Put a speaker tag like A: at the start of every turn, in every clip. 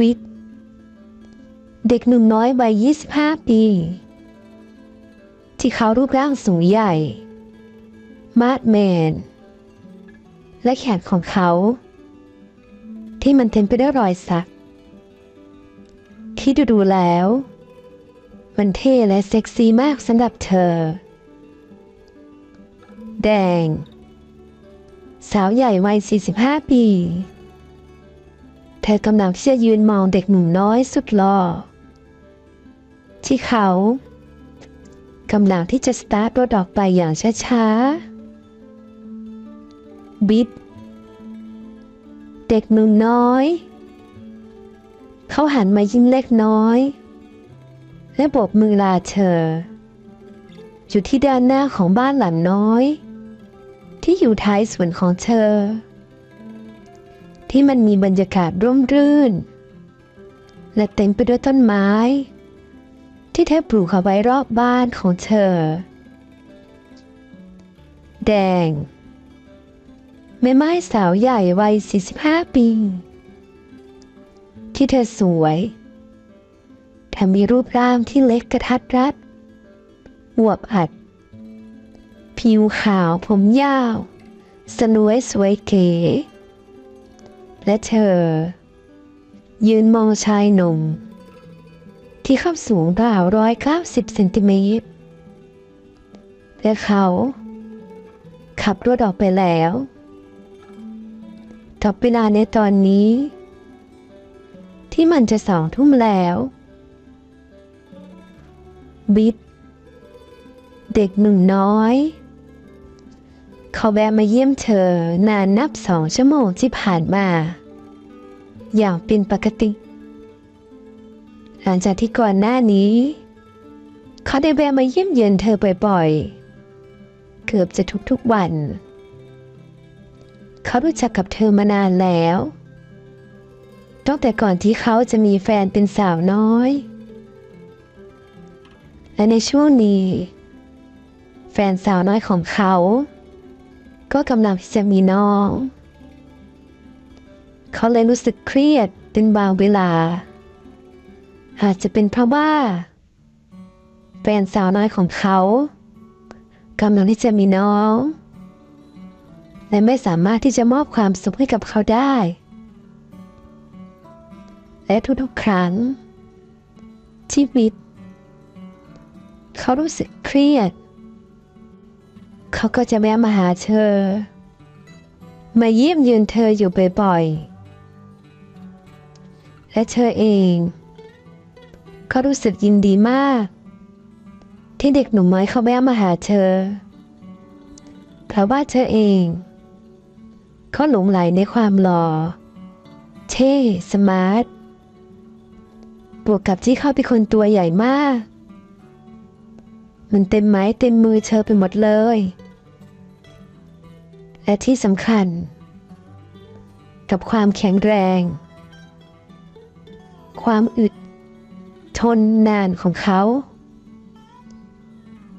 A: วิทเด็กหนุ่มน้อยวัย 25 ปี ที่เขารูปร่างสูงใหญ่ มาดแมน และแขนของเขา ที่มันเต็มไปด้วยรอยสัก ที่ดูดูแล้ว มันเท่และเซ็กซี่มากสำหรับเธอ แดง สาวใหญ่วัย 45 ปี เธอกำลังที่จะยืนมองเด็กหนุ่มน้อยสุดหล่อที่เขากำลังที่จะสตาร์ทรถออกไปอย่างช้าๆ บิด เด็กหนุ่มน้อย เขาหันมายิ้มเล็กน้อย และโบกมือลาเธอ อยู่ที่ด้านหน้าของบ้านหลังน้อย ที่อยู่ท้ายสวนของเธอ ที่มันมีบรรยากาศร่มรื่น และเต็มไปด้วยต้นไม้ ที่เธอปลูกเอาไว้รอบบ้านของเธอ แดงแม่ไม้สาวใหญ่วัย 45 ปี ที่เธอสวยเธอมีรูปร่างที่เล็กกระทัดรัดอวบอัด ผิวขาวผมยาว สนวยสวยเก๋ และเธอ ยืนมองชายหนุ่ม ที่เขาสูงราวร้อยเก้าสิบเซนติเมตรและเขา ขับรถออกไปแล้วจบเวลาในตอนนี้ ที่มันจะสองทุ่มแล้ว บิด เด็กหนุ่มน้อย เขาแวะมาเยี่ยมเธอนานนับสองชั่วโมงที่ผ่านมา อย่างเป็นปกติ หลังจากที่ก่อนหน้านี้ เขาได้แวะมาเยี่ยมเยือนเธอบ่อยๆ เกือบจะทุกๆวัน เขารู้จักกับเธอมานานแล้วตั้งแต่ก่อนที่เขาจะมีแฟนเป็นสาวน้อย และในช่วงนี้ แฟนสาวน้อยของเขา ก็กำลังที่จะมีน้อง เขาเลยรู้สึกเครียดเป็นบางเวลา อาจจะเป็นเพราะว่า แฟนสาวน้อยของเขากำลังที่จะมีน้อง และไม่สามารถที่จะมอบความสุขให้กับเขาได้ และทุกๆครั้งที่วิต เขารู้สึกเครียด เขาก็จะแวะมาหาเธอ มาเยี่ยมเยือนเธออยู่บ่อยๆ และเธอเองก็รู้สึกยินดีมาก ที่เด็กหนุ่มน้อยเขาแวะมาหาเธอ เพราะว่าเธอเองเขาหลงไหลในความหล่อเท่สมาร์ทบวกกับที่เขาเป็นคนตัวใหญ่มาก มันเต็มไม้เต็มมือเธอไปหมดเลย และที่สำคัญ กับความแข็งแรง ความอึดทนนานของเขา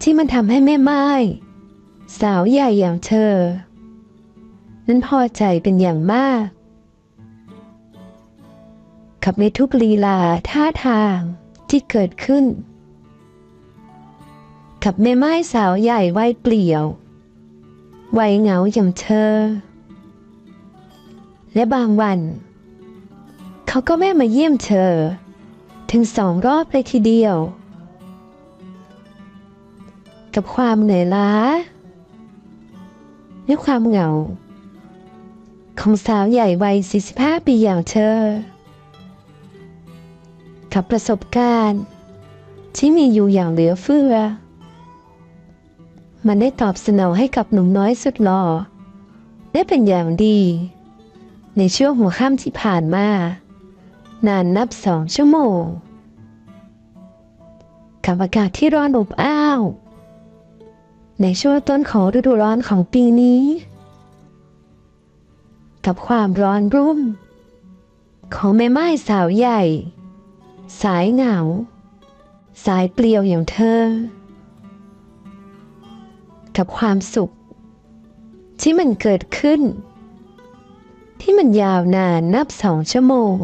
A: ที่มันทำให้แม่ไม้สาวใหญ่อย่างเธอ นั้นพอใจเป็นอย่างมาก กับในทุกลีลาท่าทางที่เกิดขึ้น กับแม่ไม้สาวใหญ่วัยเปลี่ยว วัยเหงาอย่างเธอ และบางวัน เขาก็แม่มาเยี่ยมเธอ ถึงสองรอบเลยทีเดียว กับความเหนื่อยล้าและความเหงา ของสาวใหญ่วัย 45 ปีอย่างเธอ กับประสบการณ์ ที่มีอยู่อย่างเหลือเฟือ มันได้ตอบสนองให้กับหนุ่มน้อยสุดหล่อได้เป็นอย่างดี ในช่วงหัวค่ำที่ผ่านมา นานนับสองชั่วโมงกับอากาศที่ร้อนอบอ้าว ในช่วงต้นของฤดูร้อนของปีนี้ กับความร้อนรุ่ม ของแม่ไม้สาวใหญ่ สายเหงา สายเปลี่ยวอย่างเธอ กับความสุข ที่มันเกิดขึ้น ที่มันยาวนานนับสองชั่วโมง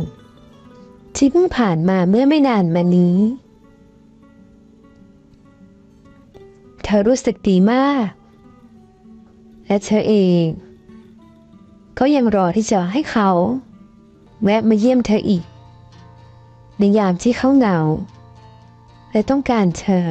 A: ที่เพิ่งผ่านมาเมื่อไม่นานมานี้ เธอรู้สึกดีมาก และเธอเอง ก็ยังรอที่จะให้เขา แวะมาเยี่ยมเธออีก ในยามที่เขาเหงา และต้องการเธอ